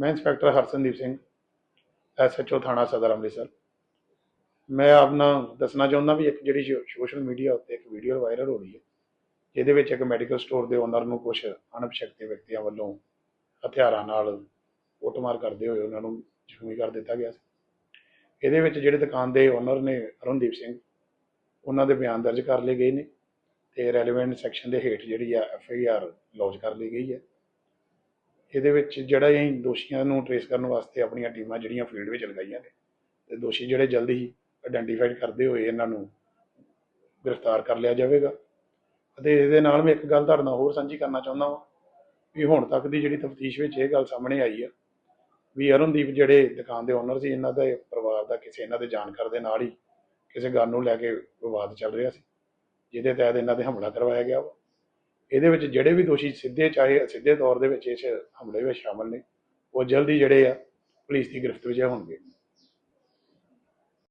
ਮੈਂ inspector ਹਰਸਨਦੀਪ Singh SHO ਥਾਣਾ ਸਦਰ ਅੰਮ੍ਰਿਤਸਰ। ਮੈਂ ਆਪਣਾ ਦੱਸਣਾ ਚਾਹੁੰਦਾ ਵੀ ਇੱਕ ਜਿਹੜੀ ਸੋਸ਼ਲ ਮੀਡੀਆ ਉੱਤੇ ਇੱਕ ਵੀਡੀਓ ਵਾਇਰਲ ਹੋ ਰਹੀ ਹੈ, ਜਿਹਦੇ ਵਿੱਚ ਇੱਕ ਮੈਡੀਕਲ ਸਟੋਰ ਦੇ ਓਨਰ ਨੂੰ ਕੁਝ ਅਣਪਛਾਤੇ ਵਿਅਕਤੀਆਂ ਵੱਲੋਂ ਹਥਿਆਰਾਂ ਨਾਲ ਕੁੱਟਮਾਰ ਕਰਦੇ ਹੋਏ ਉਹਨਾਂ ਨੂੰ ਜ਼ਖਮੀ ਕਰ ਦਿੱਤਾ ਗਿਆ ਸੀ। ਇਹਦੇ ਵਿੱਚ ਜਿਹੜੇ ਦੁਕਾਨ ਦੇ ਓਨਰ ਨੇ ਅਰੁਣਦੀਪ ਸਿੰਘ, ਉਹਨਾਂ ਦੇ ਬਿਆਨ ਦਰਜ ਕਰ ਲਏ ਗਏ ਨੇ ਤੇ ਰੈਲੇਵੈਂਟ ਸੈਕਸ਼ਨ ਦੇ ਹੇਠ ਜਿਹੜੀ ਆ ਐਫ ਆਈ ਆਰ ਲੌਂਚ ਕਰ ਲਈ ਗਈ ਹੈ। ਇਹਦੇ ਵਿੱਚ ਜਿਹੜਾ ਅਸੀਂ ਦੋਸ਼ੀਆਂ ਨੂੰ ਟਰੇਸ ਕਰਨ ਵਾਸਤੇ ਆਪਣੀਆਂ ਟੀਮਾਂ ਜਿਹੜੀਆਂ ਫੀਲਡ ਵਿੱਚ ਲਗਾਈਆਂ ਨੇ। ਤੇ ਦੋਸ਼ੀ ਜਿਹੜੇ ਜਲਦੀ ਹੀ ਆਇਡੈਂਟੀਫਾਈਡ ਕਰਦੇ ਹੋਏ ਇਹਨਾਂ ਨੂੰ ਗ੍ਰਿਫਤਾਰ ਕਰ ਲਿਆ ਜਾਵੇਗਾ। ਅਤੇ ਇਹਦੇ ਨਾਲ ਮੈਂ ਇੱਕ ਗੱਲ ਤੁਹਾਡੇ ਨਾਲ ਹੋਰ ਸਾਂਝੀ ਕਰਨਾ ਚਾਹੁੰਦਾ ਹਾਂ ਵੀ ਹੁਣ ਤੱਕ ਦੀ ਜਿਹੜੀ ਤਫਤੀਸ਼ ਵਿੱਚ ਇਹ ਗੱਲ ਸਾਹਮਣੇ ਆਈ ਆ ਵੀ ਅਰੁਣਦੀਪ ਜਿਹੜੇ ਦੁਕਾਨ ਦੇ ਓਨਰ ਸੀ, ਇਹਨਾਂ ਦਾ ਪਰਿਵਾਰ ਦਾ ਕਿਸੇ ਇਹਨਾਂ ਦੇ ਜਾਣਕਾਰ ਦੇ ਨਾਲ ਹੀ ਕਿਸੇ ਗੱਲ ਨੂੰ ਲੈ ਕੇ ਵਿਵਾਦ ਚੱਲ ਰਿਹਾ ਸੀ, ਜਿਹਦੇ ਤਹਿਤ ਇਹਨਾਂ ਤੇ ਹਮਲਾ ਕਰਵਾਇਆ ਗਿਆ ਵਾ। ਇਹਦੇ ਵਿੱਚ ਜਿਹੜੇ ਵੀ ਦੋਸ਼ੀ ਸਿੱਧੇ ਚਾਹੇ ਅਸਿੱਧੇ ਤੌਰ ਦੇ ਵਿੱਚ ਇਸ ਹਮਲੇ ਵਿੱਚ ਸ਼ਾਮਲ ਨੇ, ਉਹ ਜਲਦੀ ਜਿਹੜੇ ਆ ਪੁਲਿਸ ਦੀ ਗ੍ਰਿਫਤ ਵਿੱਚ ਹੋਣਗੇ